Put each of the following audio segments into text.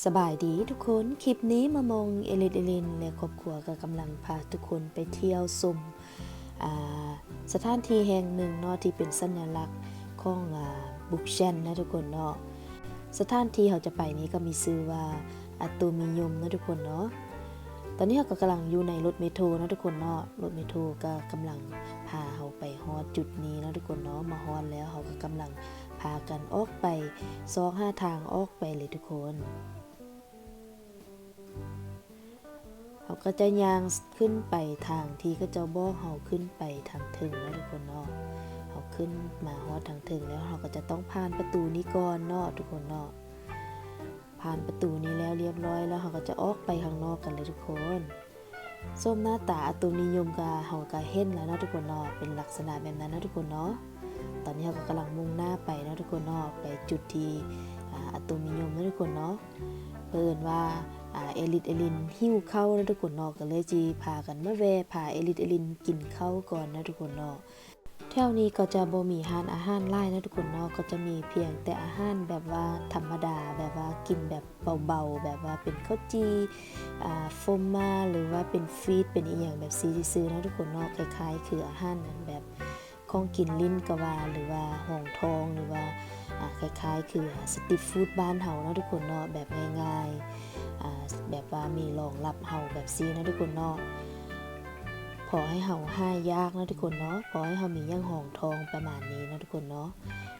สบายดีทุกคน คลิปนี้มามองเอลินเอลินและครอบครัวก็กำลังพาทุกคนไปเที่ยวชมอ่าสถานที่แห่งหนึ่งเนาะที่เป็นสัญลักษณ์ของบุกเชนนะทุกคนเนาะสถานที่เราจะไปนี้ก็มีชื่อว่าอะตูมิยมนะทุกคนเนาะตอนนี้เราก็กำลังอยู่ในรถเมโทรนะทุกคนเนาะรถเมโทรก็กำลังพาเราไปฮอดจุดนี้นะทุกคนเนาะมาฮอดแล้วเราก็กำลังพากันออกไปซอกห้าทางออกไปเลยทุกคน เขาก็จะยางขึ้นไปทางที่ก็จะบอกเขาขึ้นไปทางถึงนะทุกคนเนาะเขาขึ้นมาฮอดทางถึงแล้วเขาก็จะต้องผ่านประตูนี้ก่อนเนาะทุกคนเนาะผ่านประตูนี้แล้วเรียบร้อยแล้วเขาก็จะออกไปข้างนอกกันเลยทุกคนส้มหน้าตาอตุนิยมกาเขาก็เห็นแล้วเนาะทุกคนเนาะเป็นลักษณะแบบนั้นนะทุกคนเนาะตอนนี้เขาก็กำลังมุ่งหน้าไปนะทุกคนเนาะไปจุดที่อ่าอตุนิยมนะทุกคนเนาะเพิ่นว่า เอลิทเอลินหิ้วเข้าแล้วทุกคนเนาะก็เลยจีพากันมาแวะพาเอลิทเอลินกินข้าวก่อนนะทุกคนเนาะแถวนี้ก็จะบ่มีอาหารอาหารไล่นะทุกคนเนาะก็จะมีเพียงแต่อาหารแบบว่าธรรมดาแบบว่ากินแบบเบาๆ แบบว่าเป็นข้าวจีอ่าโฟมมาหรือว่าเป็นฟีดเป็นอีหยังแบบซีซื้อนะทุกคนเนาะคล้ายๆ คืออาหารแบบของกินลิ้นกะวาหรือว่าห่องทองหรือว่าอ่าคล้ายๆ คือสตรีทฟู้ดบ้านเฮานะทุกคนเนาะแบบง่ายๆ แบบว่ามีรองรับเห่าแบบซีนะทุกคนเนาะพอให้เห่าห้ายากนะทุกคนเนาะพอให้เห่ามีย่างหองทองประมาณนี้นะทุกคนเนาะ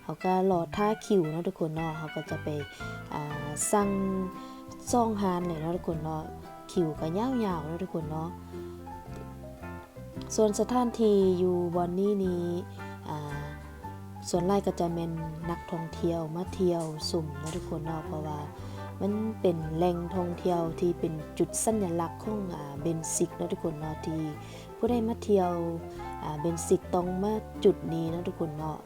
เขาก็รอท่าคิวนะทุกคนเนาะเขาก็จะไปอ่าสั่งซ่องฮานเลยนะทุกคนเนาะคิวก็ยาวๆนะทุกคนเนาะส่วนสถานที่อยู่บอนนี่นี้ส่วนไล่ก็จะเป็นนักท่องเที่ยวมาเที่ยวสุ่มนะทุกคนเนาะเพราะว่า มันเป็นแหล่งท่องเที่ยวที่เป็นจุดสัญลักษณ์ของอ่าเบนซิกนาะทุกคนเนาะที่ผู้ใดมาเที่ยวอ่าเบนซิกต้องมาจุดนี้นาะทุกคนเนาะ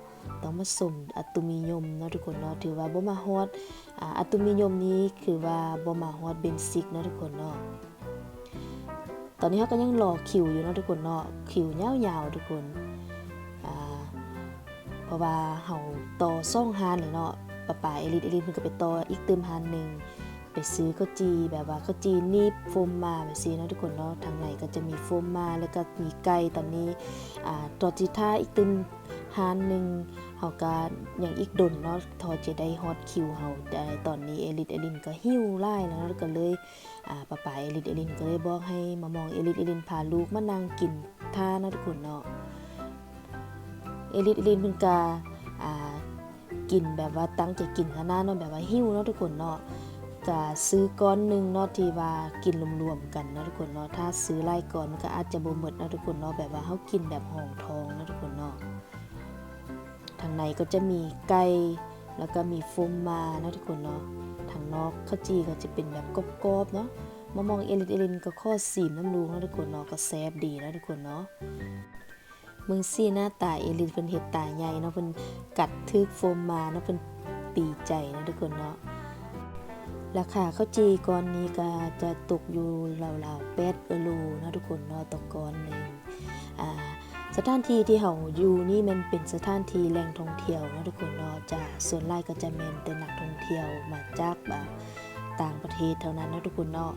ต้องมาสมอัตุมิยมเนาะทุกคนเนาะถือว่าบ่มาฮอดอ่าอัตุมิยมนี้คือว่าบ่มาฮอดเบนซิกเนาะทุกคนเนาะตอนนี้เขาก็ยังรอคิวอยู่เนาะทุกคนเนาะคิวยาวๆทุกคนอ่าเพราะว่าเฮาต่อซ่องฮานเลยเนาะ ป้าป่าเอลิทเอลิทเพิ่นก็ไปต่ออีกเติมหันหนึ่งไปซื้อข้าวจีแบบว่าข้าวจีนีบโฟมมาแบบซีเนาะทุกคนเนาะทางไหนก็จะมีโฟมมาแล้วก็มีไก่ตอนนี้อ่าตอจิท่าอีกเติมหันหนึ่งเฮาก็อย่างอีกดนเนาะทอจะได้ฮอตคิวเฮาได้ตอนนี้เอลิทเอลินก็หิ้วไล่แล้วเนาะก็เลยอ่าป้าป่าเอลิทเอลินก็เลยบอกให้มามองเอลิทเอลินพาลูกมานั่งกินท่าเนาะทุกคนเนาะเอลิทเอลินเพิ่นก็อ่า กินแบบว่าตั้งใจกินขนาดเนาะแบบว่าหิวเนาะทุกคนเนาะก็ซื้อก้อนหนึ่งเนาะที่ว่ากินรวมๆกันเนาะทุกคนเนาะถ้าซื้อไล่ก่อนมันก็อาจจะบ่หมดเนาะทุกคนเนาะแบบว่าเฮากินแบบห่องทองเนาะทุกคนเนาะทางในก็จะมีไก่แล้วก็มีฟมมาเนาะทุกคนเนาะทางนอกข้าวจีก็จะเป็นแบบกรอบๆเนาะมามองเอลินเอลินก็ข้อสีมน้ำลูกเนาะทุกคนเนาะก็แซ่บดีเนาะทุกคนเนาะ เมืองซี่หน้าตาเอลินเพิ่นเฮ็ดตาใหญ่เนาะเพิ่นกัดทึกโฟมมาเนาะเพิ่นปีใจนะทุกคนเนาะราคาข้าวจีก้อนนี้ก็จะตกอยู่ราวๆ8เอโลนะทุกคนเนาะต่อก้อนหนึ่งอ่าสถานที่ที่เฮาอยู่นี่มันเป็นสถานที่แหล่งท่องเที่ยวนะทุกคนเนาะจะส่วนหลายก็จะแมนแต่นักท่องเที่ยวมาจากอ่าต่างประเทศเท่านั้นนะทุกคนเนาะ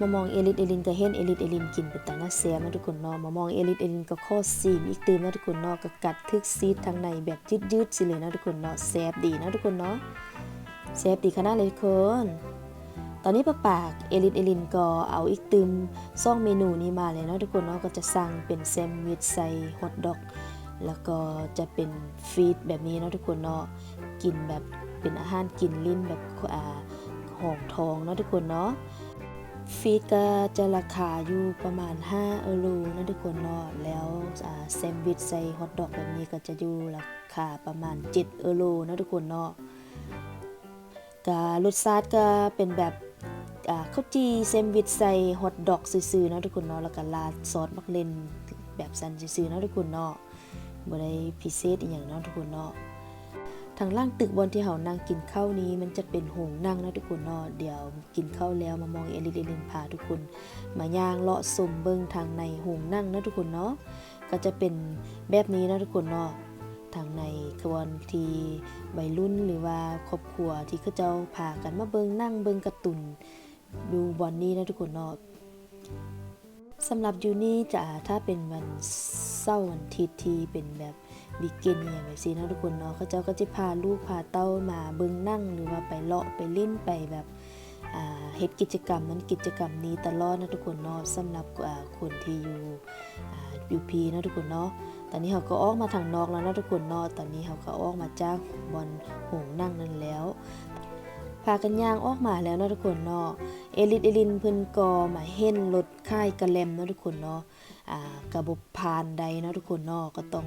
มามองเอลิทเอลินก็เห็นเอลิทเอลินกินเป็นตาหน้าแซ่บนะทุกคนเนาะมามองเอลิทเอลินก็ข้อซีมอีกตื่มนะทุกคนเนาะก็กัดทึกซีดทางในแบบยืดๆสิเลยนะทุกคนเนาะแซ่บดีนะทุกคนเนาะแซ่บดีขนาดเลยทุกคนตอนนี้ป้าปากเอลิทเอลินก็เอาอีกตืมซ่องเมนูนี้มาเลยเนาะทุกคนเนาะก็จะสั่งเป็นแซนด์วิชใส่ฮอทดอก แล้วก็จะเป็นฟีดแบบนี้เนาะทุกคนเนาะกินแบบเป็นอาหารกินลิ้นแบบอ่าหองทองเนาะทุกคนเนาะ ฟีดก็จะราคาอยู่ประมาณ 5 เอโรนะทุกคนเนาะแล้วแซมวิชใส่ฮอทดอกแบบนี้ก็จะอยู่ราคาประมาณ 7 เอโรนะทุกคนเนาะก็รสชาติก็เป็นแบบข้าวจีแซมวิชใส่ฮอทดอกซื่อๆนาะทุกคนเนาะแล้วก็ราดซอสมักเลนแบบสันซื่อๆนาะทุกคนเนาะบ่ได้พิเศษอีหยังเนาะทุกคนเนาะ ทางล่างตึกบนที่เฮานั่งกินข้าวนี้ มันจะเป็นหงนั่งนะทุกคนเนาะเดี๋ยวกินข้าวแล้วมามองเอลิเลินพาทุกคน มาย่างเลาะสมเบิงทางในหงนั่งนะทุกคนเนาะก็จะเป็นแบบนี้นะทุกคนเนาะทางในกวนทีวัยรุ่นหรือว่าครอบครัวที่เขาเจ้าพากันมาเบิงนั่งเบิงกร์ตูนดูบอลนี้นะทุกคนเนาะสำหรับยูนี่จะถ้าเป็นวันเสาร์วันอาทิตย์ที่เป็นแบบ วิกเกนเนี่ยแบบนี้นะทุกคนเนาะเขาเจ้าก็จะพาลูกพาเต้ามาเบิงนั่งหรือว่าไปเลาะไปเล่นไปแบบเฮ็ดกิจกรรมนั้นกิจกรรมนี้ตลอดนะทุกคนเนาะสำหรับคนที่อยู่อยูพีนะทุกคนเนาะตอนนี้เขาก็ออกมาทางนอกแล้วนะทุกคนเนาะตอนนี้เขาก็ออกมาจากบอนหงนั่งนั่นแล้วพากันย่างออกมาแล้วนะทุกคนเนาะเอลิดเอลินเพิ่นก็มาเห็นรถค่ายกระแลมนะทุกคนเนาะ กระบบผ่านใดเนาะทุกคนเนาะก็ต้อง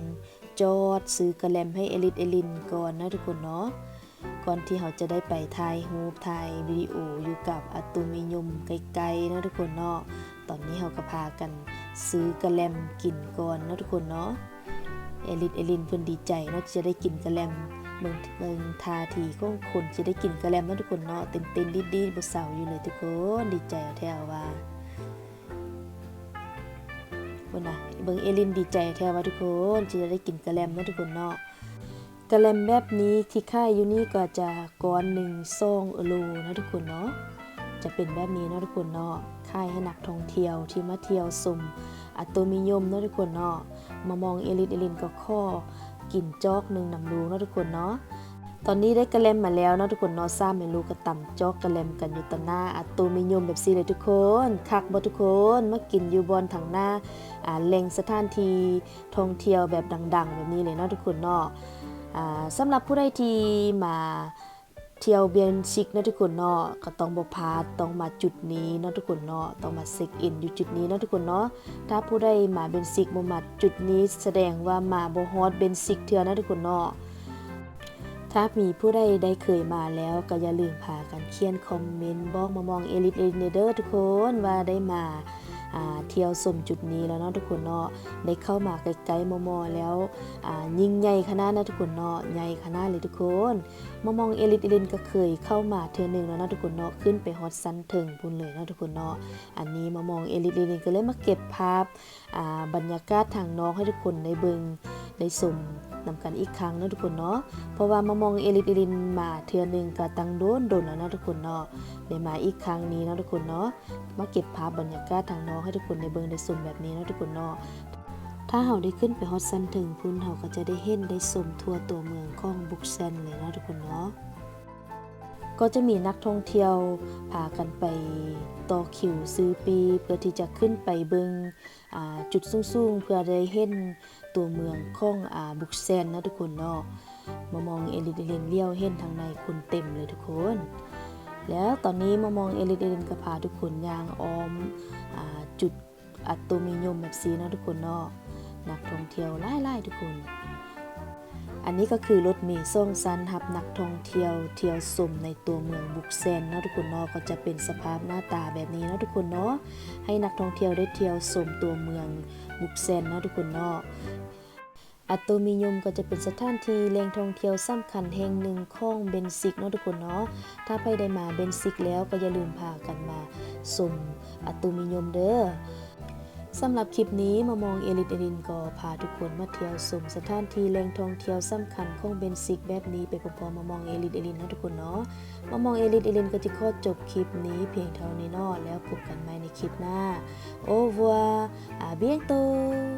จอดซื้อกระแลมให้เอลิดเอลินก่อนนะทุกคนเนาะก่อนที่เขาจะได้ไปถ่ายรูปถ่ายวิดีโออยู่กับอตูมิยมไกลๆนะทุกคนเนาะตอนนี้เขาก็พากันซื้อกระแลมกินก่อนนะทุกคนเนาะเอลินเอลินเพิ่นดีใจเนาะจะได้กินกระแลมเบิ่งเบิ่งทาทีของคนจะได้กินกระแลมนะทุกคนเนาะเต้นเต้นดีๆบ่เศร้าอยู่เลยทุกคนดีใจเอาแท้ว่า คนน่ะเบิ่งเอลินดีใจแท้ว่าทุกคนจะได้กินกระแลมเนาะทุกคนเนาะกระแลมแบบนี้ที่ค่ายอยู่นี่ก็จะก้อนหนึ่งซองโลนะทุกคนเนาะจะเป็นแบบนี้เนาะทุกคนเนาะค่ายให้นักท่องเที่ยวที่มาเที่ยวชมอัตโตมิยมเนาะทุกคนเนาะมามองเอลินเอลินก็ข้อกินจอกหนึ่งนำรูเนาะทุกคนเนาะ ตอนนี้ได้กระเลมมาแล้วเนาะทุกคนเนาะซ้าเมลูกก็ตำจอกกระเลมกันอยู่ตหน้าอัตโตมิยมแบบซีเลยทุกคนคักบ่ทุกคนมากินอยู่บอนทางหน้าอ่าแหล่งสถานที่ท่องเที่ยวแบบดัง ๆ แบบนี้เลยเนาะทุกคนเนาะอ่าสำหรับผู้ใดที่มาเที่ยวเบียนซิกเนาะทุกคนเนาะก็ต้องบ่พาต้องมาจุดนี้เนาะทุกคนเนาะต้องมาเช็คอินอยู่จุดนี้เนาะทุกคนเนาะถ้าผู้ใดมาเบนซิกบ่มาจุดนี้แสดงว่ามาบ่ฮอดเบนซิกเทื่อนะทุกคนเนาะ ถ้ามีผู้ใดได้เคยมาแล้วก็อย่าลืมพากันเขียนคอมเมนต์บอกมามองเอลิทเอลิเดอร์ทุกคนว่าได้มาอ่า เที่ยวชมจุดนี้แล้วเนาะทุกคนเนาะได้เข้ามาไกลๆมอๆแล้วยิ่งใหญ่ขนาดนะทุกคนเนาะใหญ่ขนาดเลยทุกคนมามองเอลิทเอลินก็เคยเข้ามาเทื่อหนึ่งแล้วเนาะทุกคนเนาะขึ้นไปฮอดซันถึงพุ่นเลยเนาะทุกคนเนาะอันนี้มามองเอลิทเอลินก็เลยมาเก็บภาพบรรยากาศทางน้องให้ทุกคนได้เบิ่งได้ชมนำกันอีกครั้งนะทุกคนเนาะ เพราะว่ามามองเอลิทเอลินมาเทือนหนึ่งก็ตั้งโดนโดนแล้วเนาะทุกคนเนาะได้มาอีกครั้งนี้เนาะทุกคนเนาะ มาเก็บภาพบรรยากาศทางน้องให้ทุกคนได้เบิ่งได้ชมแบบนี้เนาะทุกคนเนาะถ้าเฮาได้ขึ้นไปฮอดซันถึงพุ่นเฮาก็จะได้เห็นได้ชมทั่วตัวเมืองของบุกเซนเลยเนาะทุกคนเนาะก็จะมีนักท่องเที่ยวพากันไปต่อคิวซื้อปีเพื่อที่จะขึ้นไปเบิงจุดสูงๆ เพื่อได้เห็นตัวเมืองของอบุกเซนเนะทุกคนเนาะมามองเอลิทเลนเลี้ยวเห็นทางในคนเต็มเลยทุกคน แล้วตอนนี้มามองเอลิเอลินก็พาทุกคนยางออมอจุดอัตโตมิยมแบบซีเนาะทุกคนเนาะนักท่องเที่ยวไล่ๆทุกคน อันนี้ก็คือรถเมล์ส่งซันหับนักท่องเที่ยวเที่ยวชมในตัวเมืองบุกเซนเนาะทุกคนเนาะก็จะเป็นสภาพหน้าตาแบบนี้เนาะทุกคนเนาะให้นักท่องเที่ยวได้เที่ยวชมตัวเมืองบุกเซนเนาะทุกคนเนาะ อัตโตมิยมก็จะเป็นสถานที่แหล่งท่องเที่ยวสำคัญแห่งหนึ่งของเบนซิกเนาะทุกคนเนาะถ้าไปได้มาเบนซิกแล้วก็อย่าลืมพากันมาชมอัตโตมิยมเด้อสำหรับคลิปนี้มามองเอลิทเอลินก็พาทุกคนมาเที่ยวชมสถานที่แหล่งท่องเที่ยวสำคัญของเบนซิกแบบนี้ไปพร้อมๆมามองเอลิทเอลินเนาะทุกคนเนาะมามองเอลิทเอลินก็จะขอจบคลิปนี้เพียงเท่านี้เนาะแล้วพบกันใหม่ในคลิปหน้า Au revoir à bientôt